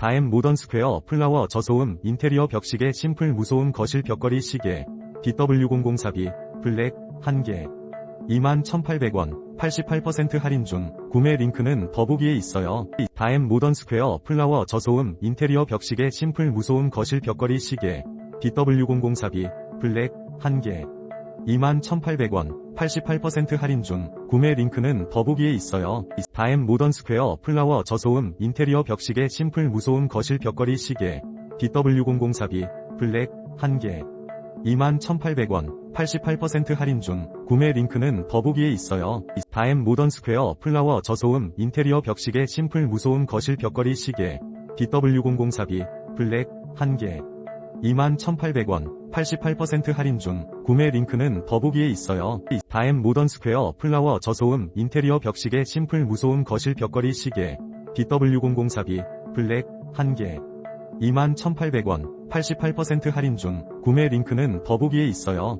다엠 모던 스퀘어 플라워 저소음 인테리어 벽시계 심플 무소음 거실 벽걸이 시계 DW004B 블랙 1개 21,800원 88% 할인 중 구매 링크는 더보기에 있어요. 다엠 모던 스퀘어 플라워 저소음 인테리어 벽시계 심플 무소음 거실 벽걸이 시계 DW004B 블랙 1개 21,800원 88% 할인 중 구매 링크는 더보기에 있어요. 다엠 모던 스퀘어 플라워 저소음 인테리어 벽시계 심플 무소음 거실 벽걸이 시계 DW004B 블랙 1개 21,800원 88% 할인 중 구매 링크는 더보기에 있어요. 다엠 모던 스퀘어 플라워 저소음 인테리어 벽시계 심플 무소음 거실 벽걸이 시계 DW004B 블랙 1개 21,800원 88% 할인 중 구매 링크는 더보기에 있어요. 다엠 모던 스퀘어 플라워 저소음 인테리어 벽시계 심플 무소음 거실 벽걸이 시계 DW004B 블랙 1개 21,800원 88% 할인 중 구매 링크는 더보기에 있어요.